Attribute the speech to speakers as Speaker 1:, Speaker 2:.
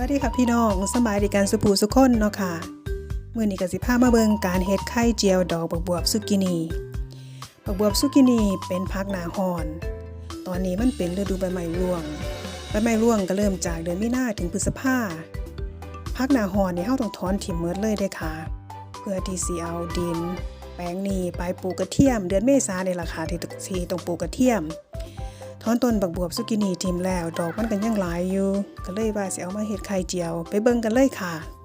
Speaker 1: วัสดีค่ะพี่น้องสำบายดีกันสุภูสุคนเนาะค่ะมื้อนี้ก็สิพามาเบิ่งการเฮ็ดไข่เจียวดอกบักบวบซุกินีบักบวบซุกินีเป็นผักหนาร้อน ตอนนี้มันเป็นฤดูใบไม้ร่วงใบไม้ร่วงก็เริ่มจากเดือนมีนาถึงพฤษภาผักหนาร้อนนี่เฮาต้องถอนถิ่มหมดเลยเด้ค่ะ เพื่อที่สิเอาดิน แปลงนี้ไปปลูกกระเทียม เดือนเมษาในราคาที่ที่ต้องปลูกกระเทียม ถอนต้นบักบวบสุกินีทิมแล้ว ดอกมันกันยังหลายอยู่ ก็เลยว่าสิเอามาเห็ดไข่เจียว ไปเบิ่งกันเลยค่ะ